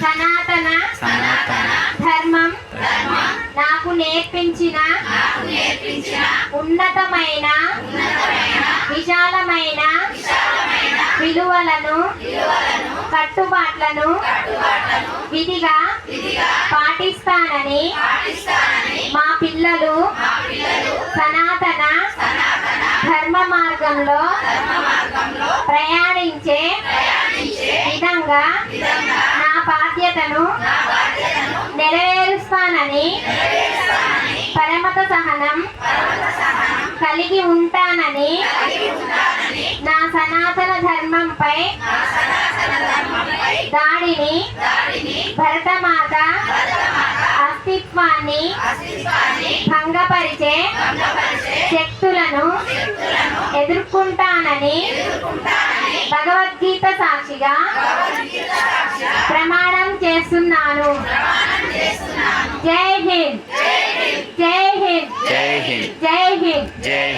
సనాతన ధర్మం నాకు నేర్పించిన ఉన్నతమైన విశాలమైన విలువలను కట్టుబాట్లను విధిగా పాటిస్తానని మా పిల్లలు సనాతన ధర్మ మార్గంలో ప్రయాణించే విధంగా నా బాధ్యతను నెరవేరుస్తానని పరమత సహనం కలిగి ఉంటానని నా సనాతన ధర్మంపై దాడిని భరతమాత అస్తిత్వాన్ని భంగపరిచే శక్తులను ఎదుర్కొంటానని భగవద్గీత సాక్షిగా ప్రమాణం చేస్తున్నాను. జై హింద్. జై హింద్. జై హింద్. జై హింద్. జై హింద్.